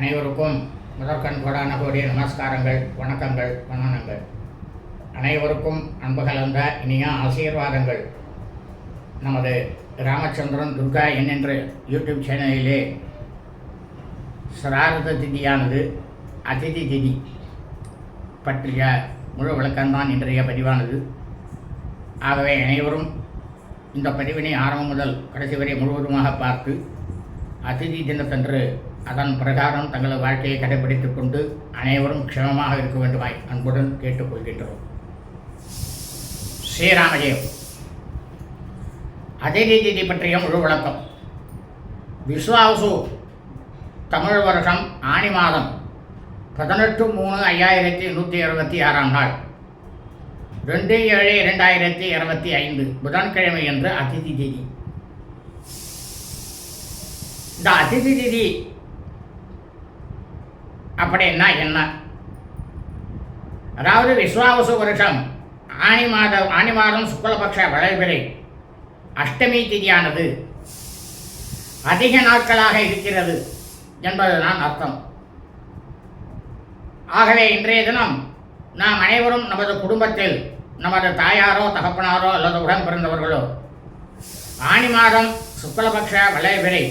அனைவருக்கும் முதற்கண் கோடான கோடிய நமஸ்காரங்கள் வணக்கங்கள் வணனங்கள் அனைவருக்கும் அன்பு கலந்த இனிய ஆசீர்வாதங்கள். நமது ராமச்சந்திரன் துர்கா என்னென்ற யூடியூப் சேனலிலே சிராரத திதியானது அதிதி திதி பற்றிய முழு விளக்கம்தான் இன்றைய பதிவானது. ஆகவே அனைவரும் இந்த பதிவினை ஆரம்பம் முதல் கடைசி வரை முழுவதுமாக பார்த்து அதிதி தினத்தன்று அதன் பிரகாரம் தங்களது வாழ்க்கையை கடைபிடித்துக் கொண்டு அனைவரும் க்ஷமமாக இருக்க வேண்டுமாய் அன்புடன் கேட்டுக்கொள்கின்றோம் ஸ்ரீராமஜெயம். அதிதி திதி பற்றிய முழு விளக்கம். விஸ்வாசு தமிழ் வருஷம் ஆணி மாதம் பதினெட்டு மூணு ஐயாயிரத்தி நூற்றி அறுபத்தி ஆறாம் நாள். ரெண்டு ஏழு இரண்டாயிரத்தி இருபத்தி ஐந்து புதன்கிழமை என்று அதிதி திதி. இந்த அதிதி திதி அப்படின்னா என்ன? அதாவது விஸ்வாவசு வருஷம் ஆணி மாதம் ஆணி மாதம் சுக்லபக்ஷ வளைபிறை அஷ்டமி திதியானது அதிக நாட்களாக இருக்கிறது என்பதுதான் அர்த்தம். ஆகவே இன்றைய தினம் நாம் அனைவரும் நமது குடும்பத்தில் நமது தாயாரோ தகப்பனாரோ அல்லது உடன் பிறந்தவர்களோ ஆணி மாதம் சுக்லபக்ஷ வளைவிலை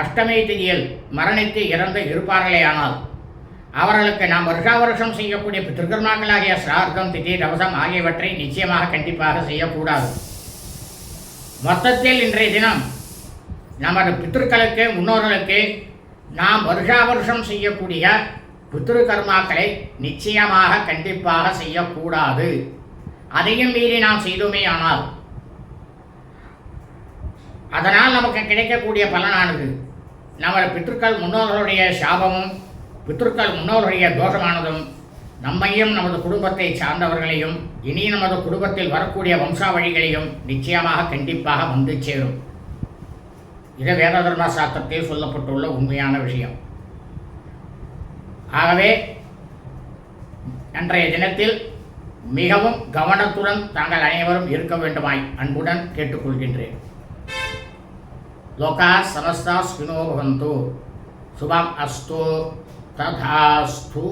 அஷ்டமி திதியில் மரணித்து இறந்து இருப்பார்களேயானால் அவர்களுக்கு நாம் வருஷா வருஷம் செய்யக்கூடிய திருக்கர்மாக்களாகிய சிரார்த்தம் திதி தவசம் ஆகியவற்றை நிச்சயமாக கண்டிப்பாக செய்யக்கூடாது. மொத்தத்தில் இன்றைய தினம் நமது பித்திருக்களுக்கு முன்னோர்களுக்கு நாம் வருஷா வருஷம் செய்யக்கூடிய பித்ரு கர்மாக்களை நிச்சயமாக கண்டிப்பாக செய்யக்கூடாது. அதையும் மீறி நாம் செய்தோமே ஆனால் அதனால் நமக்கு கிடைக்கக்கூடிய பலனானது நமது பித்திருக்கள் முன்னோர்களுடைய சாபமும் பித்ருக்கள் முன்னோர்களுடைய தோஷமானதும் நம்மையும் நமது குடும்பத்தை சார்ந்தவர்களையும் இனி நமது குடும்பத்தில் வரக்கூடிய வம்சாவழிகளையும் நிச்சயமாக கண்டிப்பாக வந்து சேரும். இது வேத தர்ம சாஸ்திரத்தில் சொல்லப்பட்டுள்ள உண்மையான விஷயம். ஆகவே அன்றைய தினத்தில் மிகவும் கவனத்துடன் தாங்கள் அனைவரும் இருக்க வேண்டுமாய் அன்புடன் கேட்டுக்கொள்கின்றேன். லோகா சமஸ்தா ஸ்வினோ பவந்து. சுபம் அஸ்து. తథాస్తు